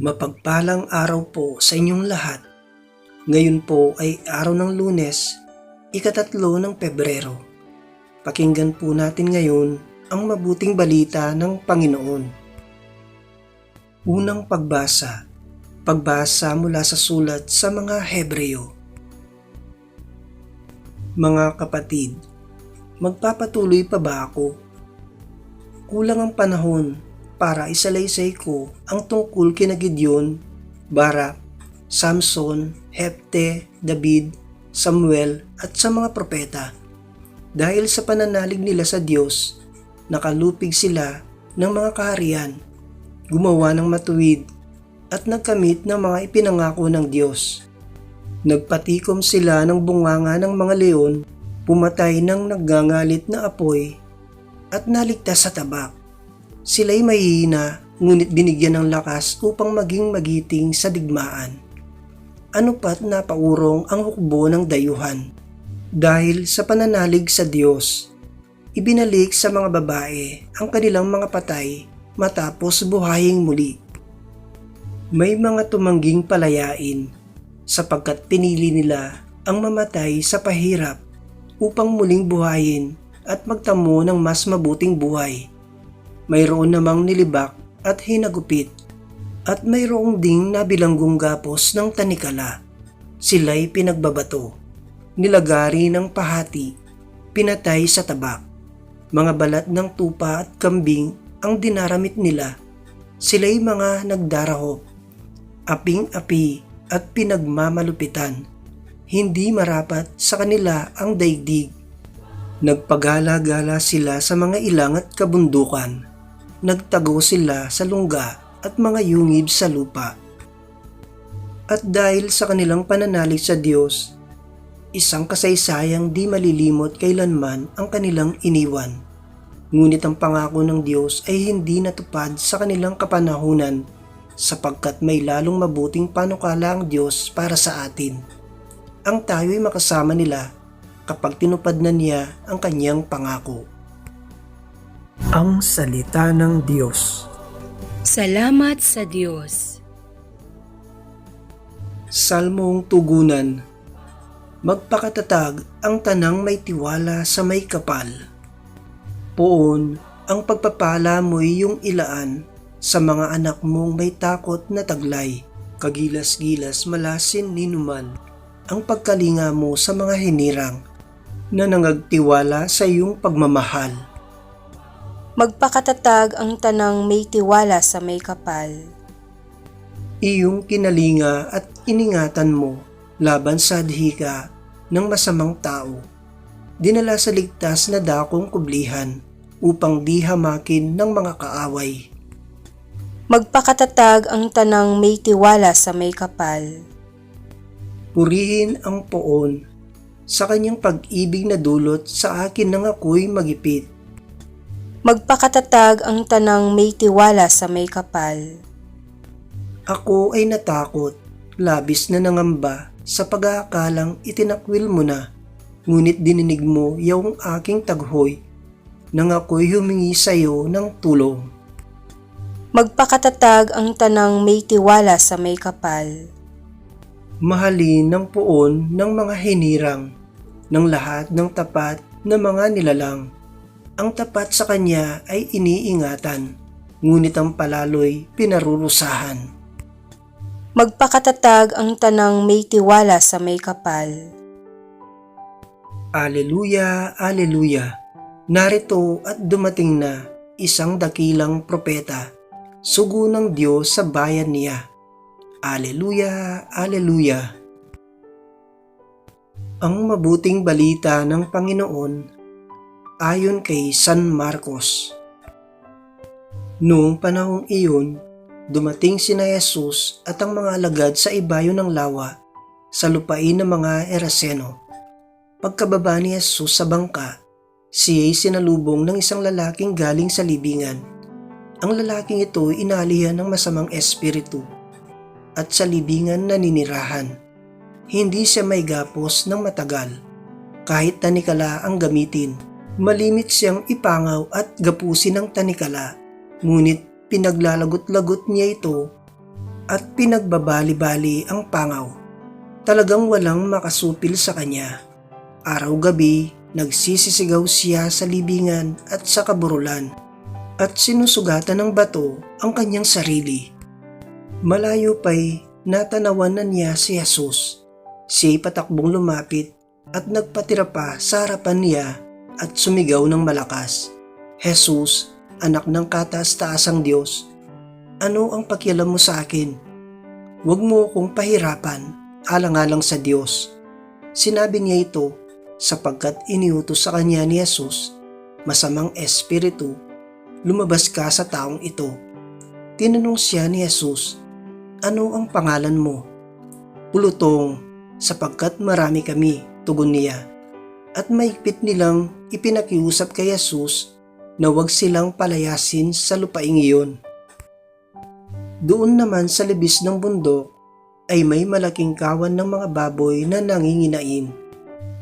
Mapagpalang araw po sa inyong lahat. Ngayon po ay araw ng lunes, ikatatlo ng Pebrero. Pakinggan po natin ngayon ang mabuting balita ng Panginoon. Unang pagbasa. Pagbasa mula sa sulat sa mga Hebreo. Mga kapatid, magpapatuloy pa ba ako? Kulang ang panahon para isalaysay ko ang tungkol kina Gideon, Barak, Samson, Hepte, David, Samuel at sa mga propeta. Dahil sa pananalig nila sa Diyos, nakalupig sila ng mga kaharian, gumawa ng matuwid at nagkamit ng mga ipinangako ng Diyos. Nagpatikom sila ng bunganga ng mga leon, pumatay ng nagngangalit na apoy at naligtas sa tabak. Sila'y mahihina ngunit binigyan ng lakas upang maging magiting sa digmaan. Ano pat napaurong ang hukbo ng dayuhan. Dahil sa pananalig sa Diyos, ibinalik sa mga babae ang kanilang mga patay matapos buhaying muli. May mga tumangging palayain sapagkat pinili nila ang mamatay sa pahirap upang muling buhayin at magtamo ng mas mabuting buhay. Mayroon namang nilibak at hinagupit at mayroong ding nabilanggong gapos ng tanikala. Sila'y pinagbabato, nilagari ng pahati, pinatay sa tabak. Mga balat ng tupa at kambing ang dinaramit nila. Sila'y mga nagdarahop, aping-api at pinagmamalupitan. Hindi marapat sa kanila ang daigdig. Nagpagala-gala sila sa mga ilang at kabundukan. Nagtago sila sa lungga at mga yungib sa lupa. At dahil sa kanilang pananalig sa Diyos, isang kasaysayang di malilimot kailanman ang kanilang iniwan. Ngunit ang pangako ng Diyos ay hindi natupad sa kanilang kapanahunan sapagkat may lalong mabuting panukala ang Diyos para sa atin. Ang tayo ay makasama nila kapag tinupad na niya ang kanyang pangako. Ang Salita ng Diyos Salamat sa Diyos. Salmong Tugunan Magpakatatag ang tanang may tiwala sa may kapal. Poon, ang pagpapala mo'y yung ilaan sa mga anak mong may takot na taglay. Kagilas-gilas malasin ninuman ang pagkalinga mo sa mga hinirang na nangagtiwala sa iyong pagmamahal. Magpakatatag ang tanang may tiwala sa may kapal. iyong kinalinga at iningatan mo laban sa adhika ng masamang tao. Dinala sa ligtas na dakong kublihan upang di hamakin ng mga kaaway. Magpakatatag ang tanang may tiwala sa may kapal. Purihin ang poon sa kanyang pag-ibig na dulot sa akin nang ako'y magipit. Magpakatatag ang tanang may tiwala sa may kapal. Ako ay natakot, labis na nangamba sa pag-aakalang itinakwil mo na. Ngunit dininig mo yung aking taghoy nang ako'y humingi sa iyo ng tulong. Magpakatatag ang tanang may tiwala sa may kapal. Mahalin ng poon ng mga hinirang ng lahat ng tapat na mga nilalang. Ang tapat sa kanya ay iniingatan, ngunit ang palaloy pinarurusahan. Magpakatatag ang tanang may tiwala sa may kapal. Aleluya, Aleluya. Narito at dumating na isang dakilang propeta, sugo ng Diyos sa bayan niya. Aleluya, Aleluya. Ang mabuting balita ng Panginoon ayon kay San Marcos. Noong panahong iyon, dumating sina Jesus at ang mga alagad sa ibayo ng lawa sa lupain ng mga Eraseno. Pagkababa ni Jesus sa bangka, siya'y sinalubong ng isang lalaking galing sa libingan. Ang lalaking ito inalihan ng masamang espiritu at sa libingan naninirahan. Hindi siya may gapos ng matagal. Kahit tanikala ang gamitin, malimit siyang ipangaw at gapusin ng tanikala. Ngunit pinaglalagot-lagot niya ito at pinagbabali-bali ang pangaw. Talagang walang makasupil sa kanya. Araw-gabi, nagsisisigaw siya sa libingan at sa kaburulan at sinusugatan ng bato ang kanyang sarili. Malayo pa'y natanawan na niya si Jesus. Siya'y patakbong lumapit at nagpatira pa sa harapan niya at sumigaw ng malakas. Jesus, anak ng kataas-taasang Diyos, ano ang pakialam mo sa akin? Huwag mo akong pahirapan, alang-alang sa Diyos. Sinabi niya ito sapagkat iniutos sa kanya ni Jesus, masamang espiritu, lumabas ka sa taong ito. Tinanong siya ni Jesus, ano ang pangalan mo? Pulutong, sapagkat marami kami, tugon niya. At maigpit nilang ipinakiusap kay Jesus na huwag silang palayasin sa lupaing iyon. Doon naman sa libis ng bundok ay may malaking kawan ng mga baboy na nanginginain.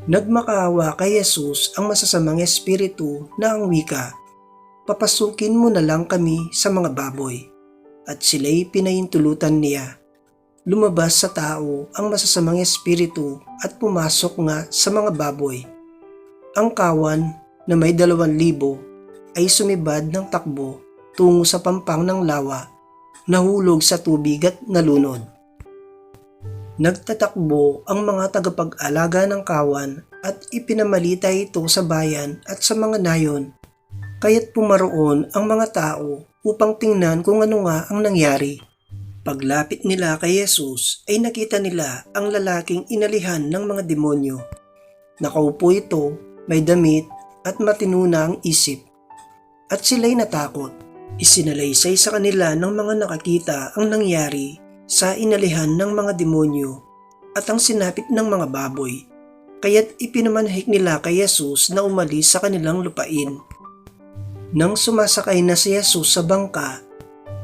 Nagmakaawa kay Jesus ang masasamang espiritu na ang wika, papasukin mo na lang kami sa mga baboy. At sila'y pinahintulutan niya. Lumabas sa tao ang masasamang espiritu at pumasok nga sa mga baboy. Ang kawan na may dalawang libo ay sumibad ng takbo tungo sa pampang ng lawa, nahulog sa tubig at nalunod. Nagtatakbo ang mga tagapag-alaga ng kawan at ipinamalita ito sa bayan at sa mga nayon. Kaya't pumaroon ang mga tao upang tingnan kung ano nga ang nangyari. Paglapit nila kay Jesus ay nakita nila ang lalaking inalihan ng mga demonyo. Nakaupo ito, may damit at ang isip. At sila'y natakot. Isinalaysay sa kanila ng mga nakakita ang nangyari sa inalihan ng mga demonyo at ang sinapit ng mga baboy. Kaya't ipinamanhik nila kay Jesus na umalis sa kanilang lupain. Nang sumasakay na si Jesus sa bangka,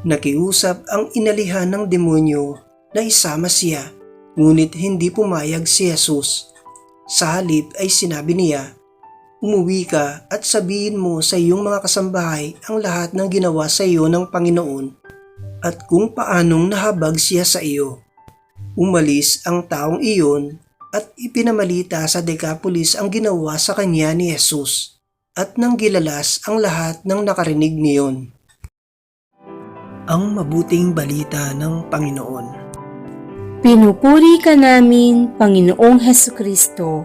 nakiusap ang inalihan ng demonyo na isama siya, ngunit hindi pumayag si Jesus. Sa halip ay sinabi niya, Umuwi ka at sabihin mo sa iyong mga kasambahay ang lahat ng ginawa sa iyo ng Panginoon at kung paanong nahabag siya sa iyo. Umalis ang taong iyon at ipinamalita sa Decapolis ang ginawa sa kanya ni Jesus at nang gilalas ang lahat ng nakarinig niyon. Ang mabuting balita ng Panginoon. Pinupuri ka namin, Panginoong Heso Kristo.